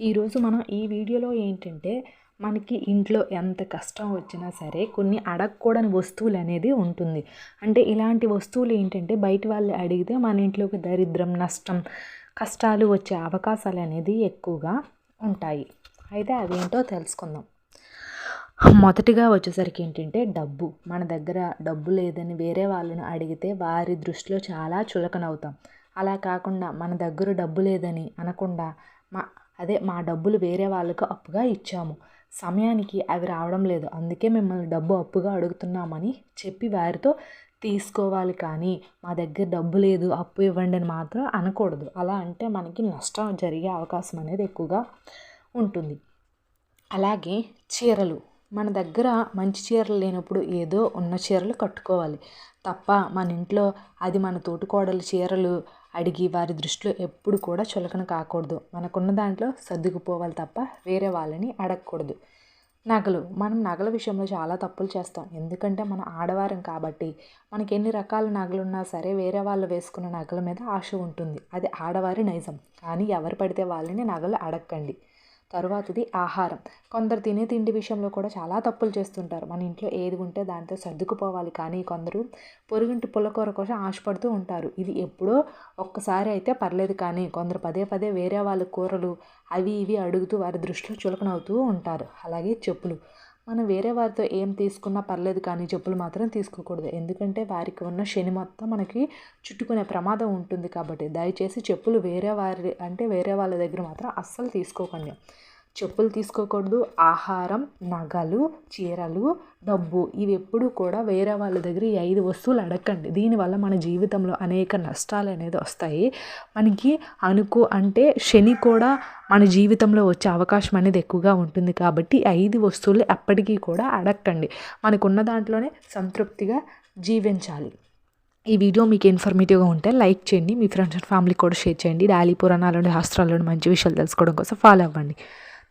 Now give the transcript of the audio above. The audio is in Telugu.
ఈరోజు మనం ఈ వీడియోలో ఏంటంటే మనకి ఇంట్లో ఎంత కష్టం వచ్చినా సరే కొన్ని అడగకూడని వస్తువులు అనేది ఉంటుంది. అంటే ఇలాంటి వస్తువులు ఏంటంటే బయట వాళ్ళు అడిగితే మన ఇంట్లోకి దరిద్రం నష్టం కష్టాలు వచ్చే అవకాశాలు అనేది ఎక్కువగా ఉంటాయి. అయితే అదేంటో తెలుసుకుందాం. మొదటిగా వచ్చేసరికి ఏంటంటే డబ్బు. మన దగ్గర డబ్బు లేదని వేరే వాళ్ళని అడిగితే వారి దృష్టిలో చాలా చులకనవుతాం. అలా కాకుండా మన దగ్గర డబ్బు లేదని అనకుండా మా అదే మా డబ్బులు వేరే వాళ్ళకు అప్పుగా ఇచ్చాము. సమయానికి అవి రావడం లేదు. అందుకే మిమ్మల్ని డబ్బు అప్పుగా అడుగుతున్నామని చెప్పి వారితో తీసుకోవాలి కానీ మా దగ్గర డబ్బు లేదు అప్పు ఇవ్వండి అని మాత్రం అనకూడదు. అలా అంటే మనకి నష్టం జరిగే అవకాశం అనేది ఎక్కువగా ఉంటుంది. అలాగే చీరలు. మన దగ్గర మంచి చీరలు లేనప్పుడు ఏదో ఉన్న చీరలు కట్టుకోవాలి. తప్ప మన ఇంట్లో అది మన తోటికోడలు చీరలు అడిగి వారి దృష్టిలో ఎప్పుడు కూడా చులకన కాకూడదు. మనకున్న దాంట్లో సర్దుకుపోవాలి తప్ప వేరే వాళ్ళని అడగకూడదు. నగలు మనం నగల విషయంలో చాలా తప్పులు చేస్తాం. ఎందుకంటే మనం ఆడవారం కాబట్టి మనకి ఎన్ని రకాల నగలు ఉన్నా సరే వేరే వాళ్ళు వేసుకున్న నగల మీద ఆశ ఉంటుంది. అది ఆడవారి నైజం. కానీ ఎవరు పడితే వాళ్ళని నగలు అడగండి తరువాతది ఆహారం. కొందరు తినే తిండి విషయంలో కూడా చాలా తప్పులు చేస్తుంటారు. మన ఇంట్లో ఏది ఉంటే దాంతో సర్దుకుపోవాలి. కానీ కొందరు పొరుగింటి పుల్లకూర కోసం ఆశపడుతూ ఉంటారు. ఇది ఎప్పుడో ఒక్కసారి అయితే పర్లేదు. కానీ కొందరు పదే పదే వేరే వాళ్ళ కూరలు అవి ఇవి అడుగుతూ వారి దృష్టిలో చులకనవుతూ ఉంటారు. అలాగే చెప్పులు. మనం వేరే వారితో ఏం తీసుకున్నా పర్లేదు కానీ చెప్పులు మాత్రం తీసుకోకూడదు. ఎందుకంటే వారికి ఉన్న శని మొత్తం మనకి చుట్టుకునే ప్రమాదం ఉంటుంది కాబట్టి దయచేసి చెప్పులు వేరే వారి అంటే వేరే వాళ్ళ దగ్గర మాత్రం అస్సలు తీసుకోకండి. చెప్పులు తీసుకోకూడదు. ఆహారం నగలు చీరలు డబ్బు ఇవి ఎప్పుడు కూడా వేరే వాళ్ళ దగ్గర ఈ ఐదు వస్తువులు అడగండి. దీనివల్ల మన జీవితంలో అనేక నష్టాలు అనేది వస్తాయి. మనకి అనుకో అంటే శని కూడా మన జీవితంలో వచ్చే అవకాశం అనేది ఎక్కువగా ఉంటుంది కాబట్టి ఐదు వస్తువులు ఎప్పటికీ కూడా అడగండి. మనకున్న దాంట్లోనే సంతృప్తిగా జీవించాలి. ఈ వీడియో మీకు ఇన్ఫర్మేటివ్గా ఉంటే లైక్ చేయండి. మీ ఫ్రెండ్స్ అండ్ ఫ్యామిలీ కూడా షేర్ చేయండి. డాలీ పురాణాలను శాస్త్రాలను మంచి విషయాలు తెలుసుకోవడం కోసం ఫాలో అవ్వండి.